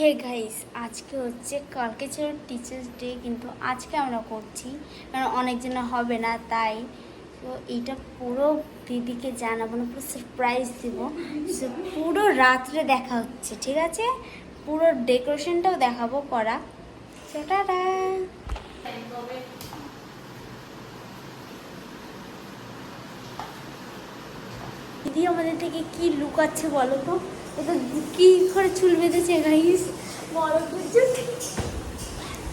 Hey guys আজকে হচ্ছে, কালকে ছিল টিচার্স ডে কিন্তু আজকে আমরা করছি, কারণ অনেকজনের হবে না, তাই তো এইটা পুরো দিদিকে জানাব না, পুরো সারপ্রাইজ দেবো। পুরো রাত্রে দেখা হচ্ছে, ঠিক আছে? পুরো ডেকোরেশনটাও দেখাবো করা। সেটা দিদি, আমাদের থেকে কি লুকাচ্ছে বলো তো? এটা কি করে চুল বেঁধেছে গাইস বলো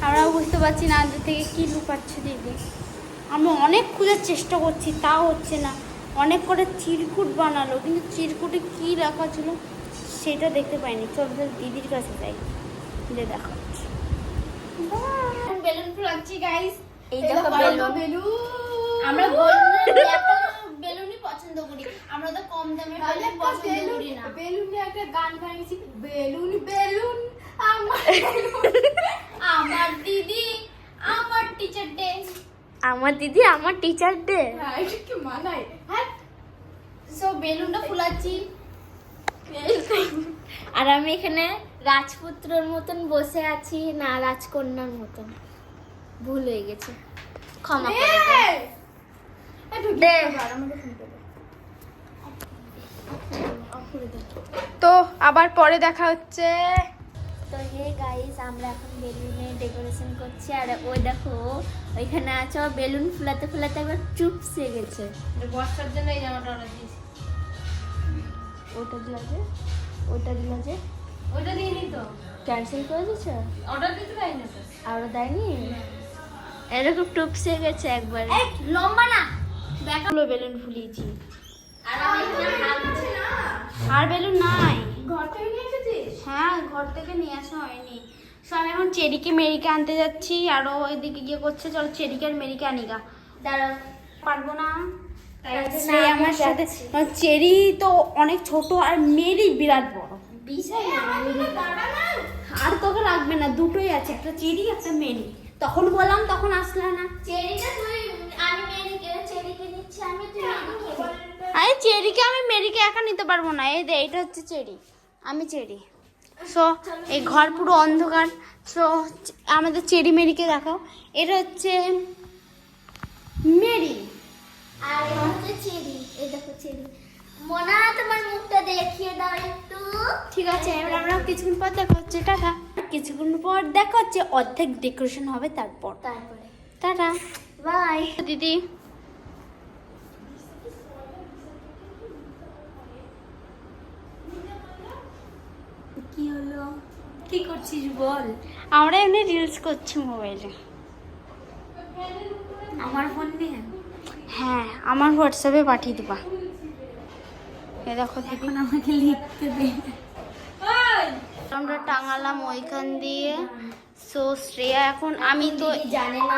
আমরাও বুঝতে পারছি না আমাদের থেকে কি লুকাচ্ছে দিদি। আমি অনেক খোঁজার চেষ্টা করছি তাও হচ্ছে না। অনেক করে চিরকুট বানালো কিন্তু চিরকুটে কি রাখা ছিল সেটা দেখতে পাইনি। চল দিদির কাছে যাই। যে দেখাচ্ছি বেলুন ফুলাচ্ছি গাইস এই দেখো বেলুন। আমরা গোল্ডেন পছন্দ করি। আমরা তো কম দামের বেলুন পছন্দ করি না। বেলুনে একটা গান বানিয়েছি বেলুন বেলুন আমার আমার দিদি আমার টিচার ডে আমার দিদি আমার টিচার ডে হ্যাঁ, এটা কি মানায়? হ্যাঁ সো বেলুনটা ফুলাচ্ছি। আর আমি এখানে রাজপুত্রর মতন বসে আছি না রাজকন্যার মতন। ভুল হয়ে গেছে। ক্ষমা করে। দে। আমাকে শুনতে দে তো আবার পরে দেখা হচ্ছে। তো হে গাইস আমরা এখন বেলুনে ডেকোরেশন করছি আর ওই দেখো ওইখানে আছে ও বেলুন ফুলাতে ফুলাতে একবার চুপসে গেছে। বর্ষার জন্য এই জামাটা অর্ডার দিয়েছি। ওটা দিলা যে ওটা দিলা যে। ওইটা দিইনি তো। ক্যান্সেল করে দিয়েছে? অর্ডার দিতে পারি না তো। আর দেয়নি? এরকম টুপসে গেছে একবার। লম্বা না। দেখা বেলুন ফুলিয়েছি। আর আমি আর বেলুন নাই। ঘর থেকে নিয়ে এসেছিস? হ্যাঁ ঘর থেকে নিয়ে আসা হয়নি। সো আমি এখন চেরিকে মেরিকে আনতে যাচ্ছি আরও ওইদিকে গিয়ে করছে চলো চেরিকে আর মেরিকে আনিগা দাঁড়াও পারব না? আমার সাথে চেরি তো অনেক ছোট আর মেরি বিরাট বড়। আর তোকে লাগবে না দুটোই আছে একটা চেরি একটা মেরি। তখন বললাম তখন আসলে না। চেরিটা তুই আমি মেরিকে চেরিকে দিচ্ছি আমি তুই আরে চেরিকে আমি মেরিকে একা নিতে পারব না। এই দে এটা হচ্ছে চেরি। আমি চেরি। সো এই ঘর পুরো অন্ধকার। সো আমাদের চেরি মেরিকে দেখাও। এটা হচ্ছে মেরি। আর হচ্ছে চেরি। এই দেখো চেরি। মোনা তোমার মুখটা দেখিয়ে দাও একটু। ঠিক আছে এবার আমরা কিছুক্ষণ পর দেখা হচ্ছে। টাটা। কিছুক্ষণ পর দেখা হচ্ছে। অর্ধেক ডেকোরেশন হবে তারপর। তারপরে। টাটা। বাই দিদি কি হলো কি করছিস বল? আমরা এমনি রিলস করছি মোবাইলে আমার ফোন নিয়ে? হ্যাঁ আমার হোয়াটসঅ্যাপে পাঠিয়ে দেবা। এ দেখো দিদি। এখন আমাকে লিখতে দে। আমরা টাঙালাম ওইখান দিয়ে। সো শ্রেয়া এখন আমি তো জানি না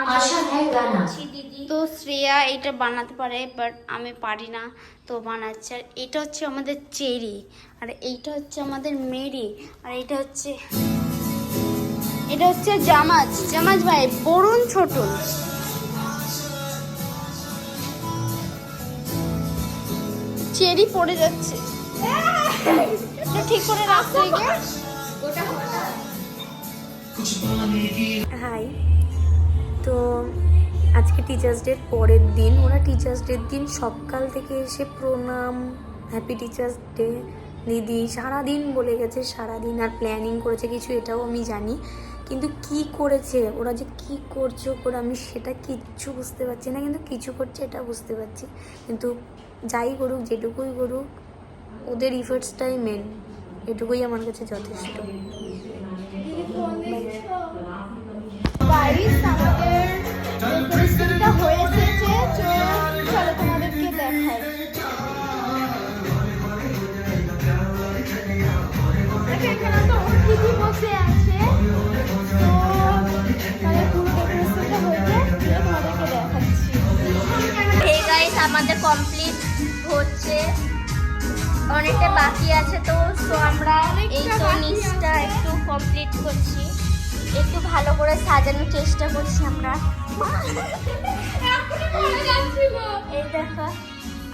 দিদি। তো শ্রেয়া এটা বানাতে পারে বাট আমি পারি না তো বানাচ্ছে। আর এটা হচ্ছে আমাদের চেরি আর এইটা হচ্ছে আমাদের মেরি আর এটা হচ্ছে এটা হচ্ছে জামাজ। জামাজ ভাই বরুণ ছোট। চেরি পড়ে যাচ্ছে। এটা ঠিক করে রাখতে গিয়ে হাই তো আজকে টিচার্স ডের পরের দিন। ওরা টিচার্স ডের দিন সকাল থেকে এসে প্রণাম হ্যাপি টিচার্স ডে দিদি সারাদিন বলে গেছে, সারাদিন আর প্ল্যানিং করেছে কিছু, এটাও আমি জানি। কিন্তু কি করেছে? ওরা যে কি করছে করে আমি সেটা কিচ্ছু বুঝতে পারছি না, কিন্তু কিছু করছে এটা বুঝতে পারছি। কিন্তু যাই করুক, যেটুকুই করুক, ওদের ইফোর্টসটাই মেন এটুকুই আমার কাছে যথেষ্ট। গাইস আমাদের ডেকোরেশনটা হয়ে এসেছে চলো তোমাদেরকে দেখাই। এখানে তো ওর বসে আছে। তো মানে পুরো ডেকোরেশনটা হয়েছে তোমাদেরকে দেখাচ্ছি। হে গাইস আমাদের কমপ্লিট হচ্ছে। অনেকটা বাকি আছে তো সো আমরা এই তো নিচটা একটু কমপ্লিট করছি। একটু ভালো করে সাজানোর চেষ্টা করছি আমরা। এই দেখো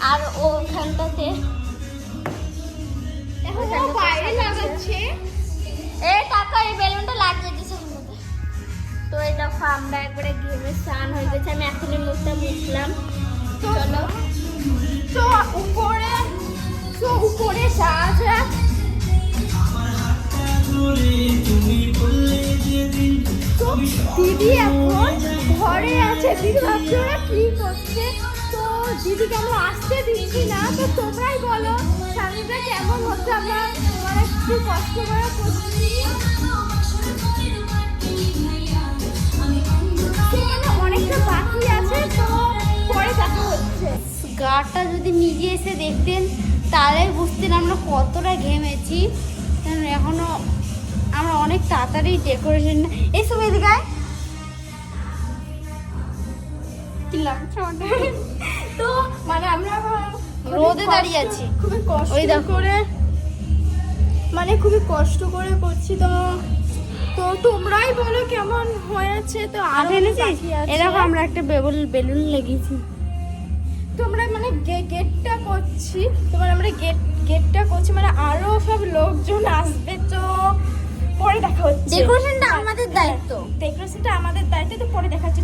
আর ওখানটাতে এই কাকা এই বেলুনটা লাগিয়ে তো এই দেখো আমরা একবারে ঘেমে স্নান হয়ে গেছে। আমি এখনই মুখটা মুছলাম। চলো। তো উপরে দিদি এখন ঘরে আছে। দিদি ভাবছে ওরা কি করছে? তো দিদিকে আমরা আসতে দিচ্ছি না? তো তোমরাই বলো? স্বামীটা কেমন হচ্ছে? আমরা আমরা একটু কষ্ট করে করছি। গাটা যদি নিজে এসে দেখতেন, তাহলে বুঝতেন আমরা কতটা ঘেমেছি। এখনও আমরা অনেক তাড়াতাড়ি ডেকোরেশন এদিকে আয়। তো মানে আমরা রোদে দাঁড়িয়ে আছি। খুবই কষ্ট করে মানে খুবই কষ্ট করে করছি তো। তো তোমরাই বলো কেমন হয়েছে তো আর আছে। এরকম আমরা একটা বেলুন বেলুন লেগেছি। তোমরা মানে গেটটা করছি তোমার আমরা গেট গেটটা করছি মানে আরও সব লোকজন আসবে তো পরে দেখা হচ্ছে। ডেকোরেশনটা আমাদের দায়িত্ব। ডেকোরেশনটা আমাদের দায়িত্ব তো পরে দেখা হচ্ছে।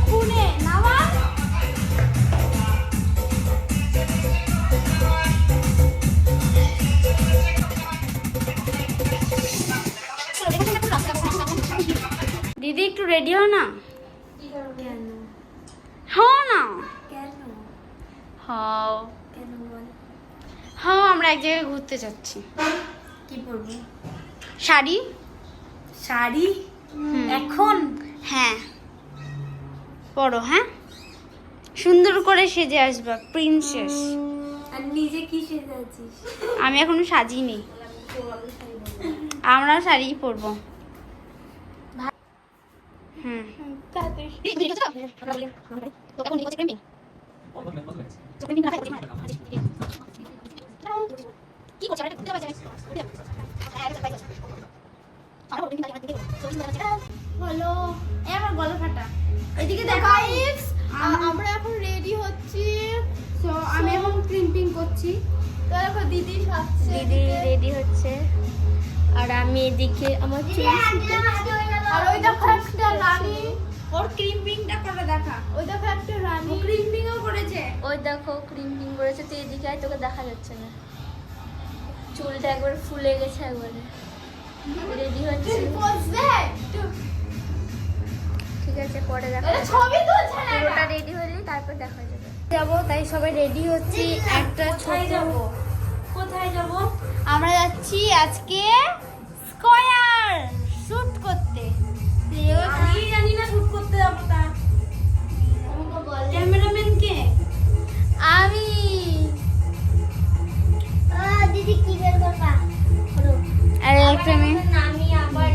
দিদি একটু রেডি হও না? হও না। হও। হও আমরা এক জায়গায় ঘুরতে যাচ্ছি। কি পরবো? শাড়ি? শাড়ি? এখন? হ্যাঁ। পরো হ্যাঁ? সুন্দর করে সেজে আসবা প্রিন্সেস আর নিজে কি সেজে আছিস? আমি এখনও সাজিনি। আমরা শাড়ি পরবো। হুম। হলো এ আমার গলা ফাটা। এদিকে দেখো আমরা এখন রেডি হচ্ছি। আমি এখন ক্রিম্পিং করছি। দিদি রেডি হচ্ছে। আর আমি এদিকে আমার চুল আর ওই দেখো একটা রানী। ওর ক্রিম্পিংটা করে দেখা। ওই দেখো একটা রানী। ক্রিম্পিংও করেছে। ওই দেখো ক্রিম পিং করেছে। তো এদিকে আয় তোকে দেখা যাচ্ছে না। চুলটা একবার ফুলে গেছে একবারে। রেডি হচ্ছে। ঠিক আছে পরে দেখা ছবি তুলছে পুরোটা রেডি হলে তারপর দেখা যাবে। যাব তাই সবাই রেডি হচ্ছি। একটা ছোট যাব? কোথায় যাব? আমরা যাচ্ছি আজকে স্কয়ার শুট করতে। আমি জানি না শুট করতে যাব তা। ক্যামেরাম্যান কে আমি। দিদি কি বের করবা আর একটা আমি আবার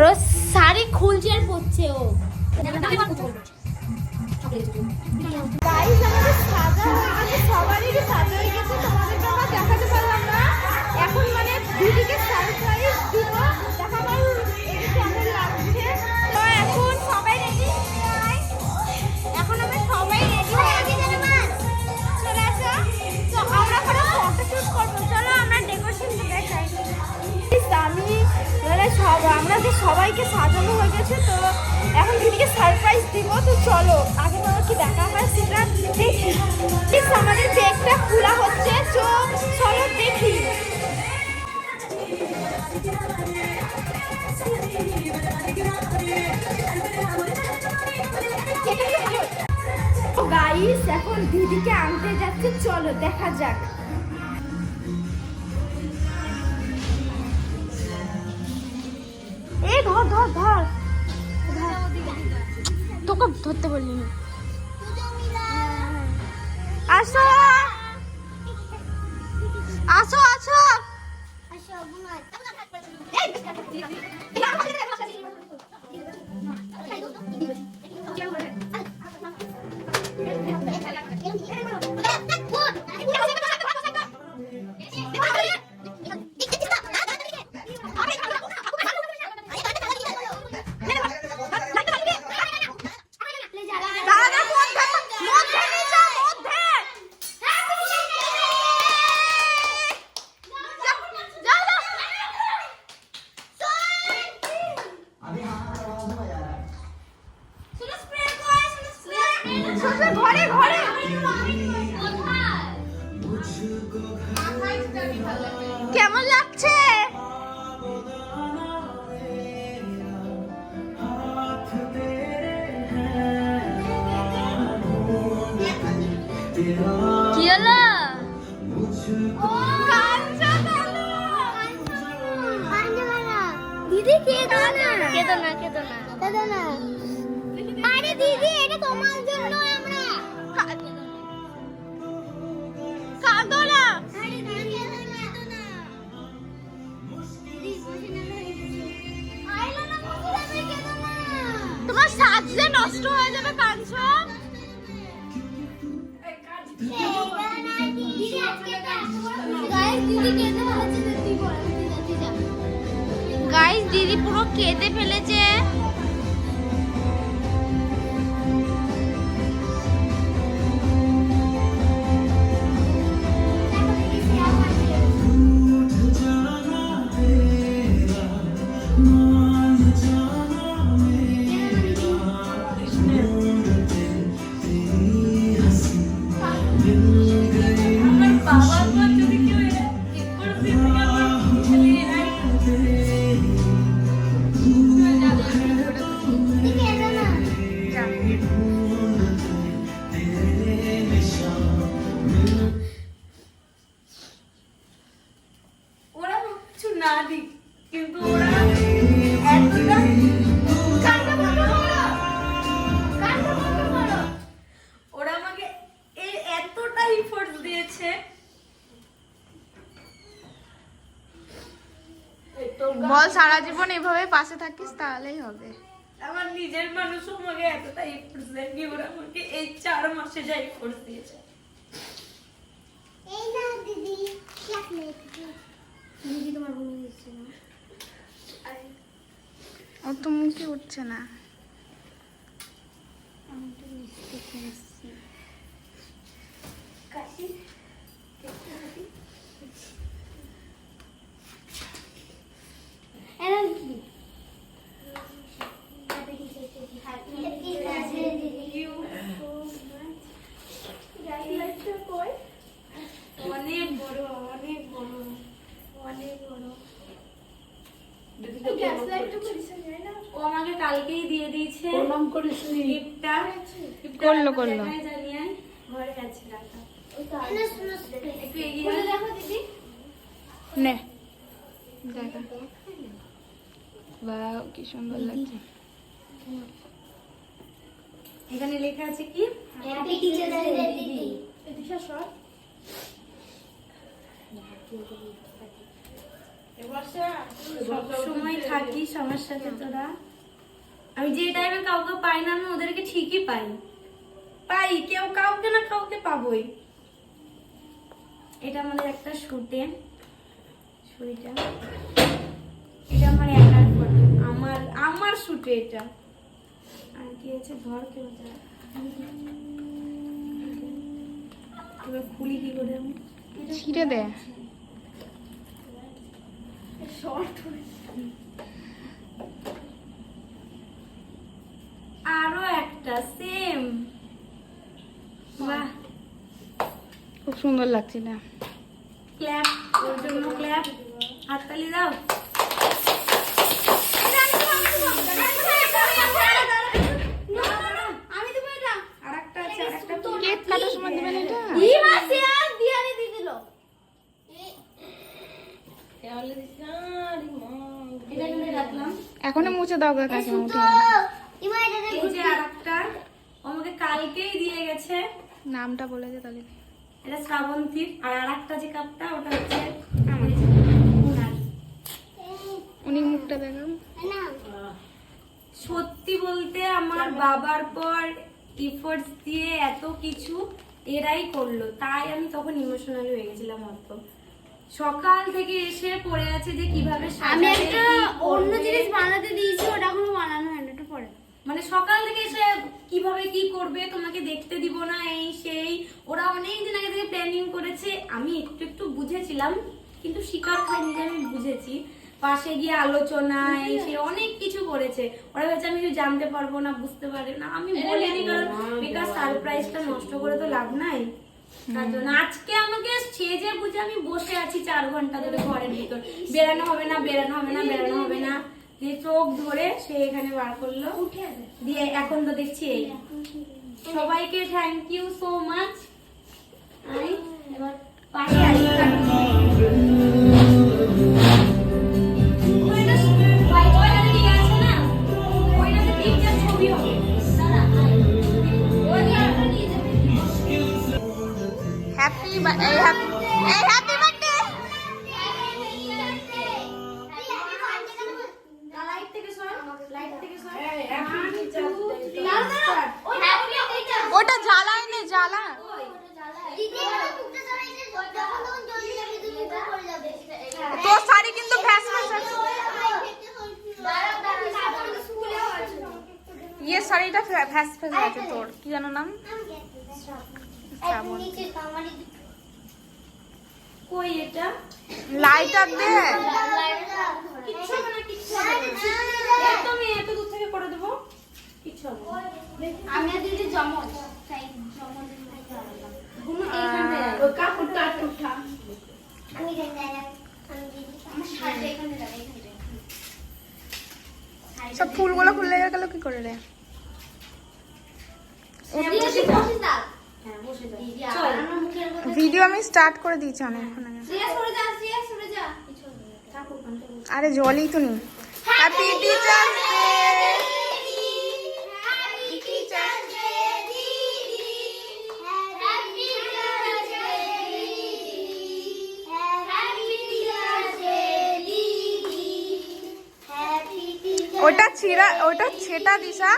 ও শাড়ি খুলছে আর পরছে ও। গাইস আমাদের সাজা হয়ে গেছে সবারই সাজা হয়ে গেছে সব আমরা যে সবাইকে সাজানো হয়ে গেছে, তো এখন দিদিকে সারপ্রাইজ দিব, তো চলো, আগে তোমার কি দেখা হয় সেটা দেখি। ঠিক আমাদের ব্যাগটা খোলা হচ্ছে, তো চলো দেখি। গাইস এখন দিদিকে আনতে যাচ্ছে, চলো দেখা যাক। এই ধর ধর ধর। তোকে ধরতে বললি না আসো আসো। আসো কেঁদো না কেঁদো না। দাদা না। আরে দিদি এটা তোমার জন্য আমরা। কাঁদো না। আরে দিদি এটা কেঁদো না। দিদি বসে না আইলো না। বসে না কেঁদো না। গাইস দিদি পুরো কেঁদে ফেলেছে। না দিক কিন্তু ওরা ওরা আমাকে এই এতটা ইফোর্ট দিয়েছে। বল সারা জীবন এভাবে পাশে থাকিস তাহলেই হবে। আমার নিজের মানুষও আমাকে এতটা ইফোর্ট দেয়নি ওরা আমাকে এই চার মাসে যা ইফোর্ট দিয়েছে। এই না দিদি চকলেট দিদি। তোমার ঘুমিয়ে দিচ্ছে না ও তো মুখে উঠছে না এরকম কি হ্যাপি বার্থডে অনেক বড় অনেক বড় অনেক বড় ও আমাকে কালকেই দিয়ে দিয়েছে প্রণাম করিস গিফটটা করল, করল। নে। দেখা। বাহ কি সুন্দর লাগছে। এখানে লেখা আছে কি? হ্যাপি টিচার্স ডে দিদি। সব সময় থাকিস আমার সাথে তোরা। আমি যে টাইমে কাউকে পাই না আমি ওদেরকে ঠিকই পাই। পাই কেউ কাউকে না কাউকে পাবোই। এটা আমাদের একটা শুটে। ছুরিটা এটা আমার একার ফটো আমার আমার শুটে এটা। আর কি আছে? ঘর কেউ যায় এবার খুলি কি করে আমি? ছিঁড়ে দে। আরও একটা সেম বাহ খুব সুন্দর লাগছে না ক্ল্যাপ ওর জন্য ক্ল্যাপ হাততালি দাও এখনও মুছে দাও গা নামটা বলে দে তাহলে। এটা শ্রাবন্তীর আর আর একটা যে কাপটা ওটা হচ্ছে উনি মুখটা দেখাম সত্যি বলতে আমার বাবার পর এফোর্টস দিয়ে এত কিছু এরাই করল তাই আমি তখন ইমোশনাল হয়ে গেছিলাম অত। সকাল থেকে এসে পড়ে আছে যে কীভাবে আমি একটা অন্য জিনিস বানাতে দিয়েছি ওটা এখনও বানানো মানে সকাল থেকে এসে কীভাবে কি করবে তোমাকে দেখতে দিব না এই সেই। ওরা অনেক দিন আগে থেকে প্ল্যানিং করেছে। আমি একটু একটু বুঝেছিলাম কিন্তু শিকার খাইনি যে আমি বুঝেছি। পাশে গিয়ে আলোচনা এই সে অনেক কিছু করেছে। ওরা ভেবেছে আমি কিছু জানতে পারব না বুঝতে পারব না। আমি বলিনি কারণ বেকার সারপ্রাইজটা নষ্ট করে তো লাভ নাই। তার জন্য আজকে আমাকে সেজে বুঝে আমি বসে আছি চার ঘণ্টা ধরে ঘরের ভিতর। বেরানো হবে না বেরানো হবে না বেরানো হবে না। দিয়ে চোখ ধরে সে এখানে বার করল। দিয়ে এখন তো দেখছি এই। সবাইকে থ্যাংক ইউ সো মাচ আমি এবার পাশে ওইটাতে ঠিক আছে না থেকে করে দেবো। কিচ্ছু হবে না। আমি আর দিদি জমজ। তাই জমজের মধ্যে আলাদা। ঘুমো এইখানটায় আয়। ওই কাপড়টা একটু উঠা। আমার শাড়িটা এখানে দাঁড়া এখানে দাঁড়া। সব ফুলগুলো খুলে গেল কি করে রে? ভিডিও আমি স্টার্ট করে দিয়েছি অনেকক্ষণ আগে। আরে জলই তো নেই। হ্যাপি টিচার্স ওটা ছিঁড়া ওটা ছেটা দিশা।